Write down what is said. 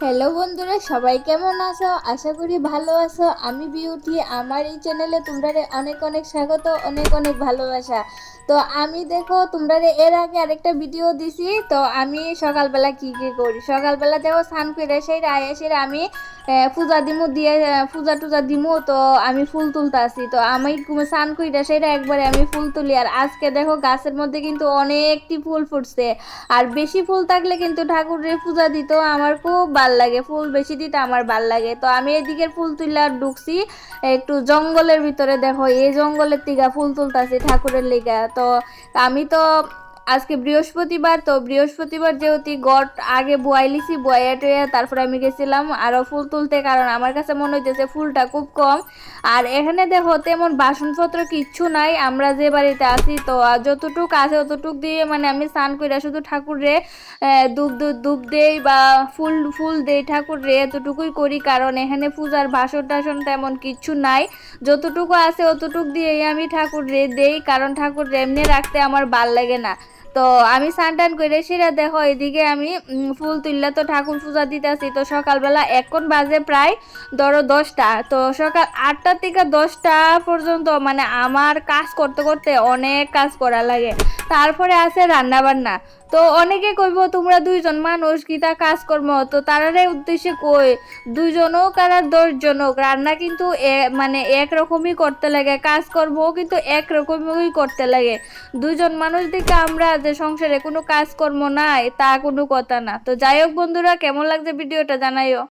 Hello বন্ধুরা, সবাই কেমন আছো? আশা করি ভালো আছো। আমি বিউটি, আমার এই চ্যানেলে তোমরা অনেক অনেক স্বাগত, অনেক অনেক ভালোবাসা। তো আমি দেখো তোমরা এর আগে আরেকটা ভিডিও দিছি। তো আমি সকালবেলা কি কি করি? সকালবেলা দেখো, স্নান করে সেই রায় আমি পূজা দিমু, দিয়ে পূজা টুজা দিমু, তো আমি ফুল তুলতে আসি। তো আমি স্নান কইরা সেটা একবারে আমি ফুল তুলি। আর আজকে দেখো গাছের মধ্যে কিন্তু অনেকটি ফুল ফুটছে। আর বেশি ফুল থাকলে কিন্তু ঠাকুরের পূজা দিত আমার খুব ভালো লাগে। ফুল বেশি দিতে আমার ভালো লাগে। তো আমি এদিকের ফুল তুলে আর ঢুকছি একটু জঙ্গলের ভিতরে। দেখো এই জঙ্গলের থেকে ফুল তুলতাছি ঠাকুরের লিগা। তো আমি তো আজকে বৃহস্পতিবার, তো বৃহস্পতিবার যেহেতু গড় আগে বয়াইলিছি বয়া টয়া তারপরে আমি গেছিলাম আরও ফুল তুলতে কারণ আমার কাছে মনে হইতেছে ফুলটা খুব কম। আর এখানে দেখো তেমন বাসনপত্র কিচ্ছু নাই, আমরা যে বাড়িতে আছি, তো যতটুক আছে অতটুক দিয়ে মানে আমি স্নান করে শুধু ঠাকুরে ধূপ ধূপ ধূপ দেই বা ফুল ফুল দেই ঠাকুরে এতটুকুই করি, কারণ এখানে পূজার বাসন টাসন তেমন কিচ্ছু নাই। যতটুকু আছে অতটুক দিয়েই আমি ঠাকুরে দেই, কারণ ঠাকুর এমনি রাখতে আমার ভালো লাগে না। তো আমি স্নান টান করে সেরা দেখো, এদিকে আমি ফুল তুললে তো ঠাকুর পূজা দিতেছি, তো সকালবেলা এখন বাজে প্রায় ধরো দশটা। তো সকাল আটটা থেকে দশটা পর্যন্ত মানে আমার কাজ করতে করতে অনেক কাজ করা লাগে। তারপরে আছে রান্না বান্না তো অনেকে কইব, তোমরা দুইজন মানুষ কিতা কাজ কর্ম তো তারারে উদ্দেশ্যে কই দুইজন হোক আর আর দশজন রান্না কিন্তু মানে একরকমই করতে লাগে কাজ কর্মও কিন্তু একরকমই করতে লাগে। দুইজন মানুষ দেখে আমরা যে সংসারে কোনো কাজকর্ম নাই, তা কোনো কথা না। তো যাই হোক বন্ধুরা, কেমন লাগছে ভিডিওটা জানাইও।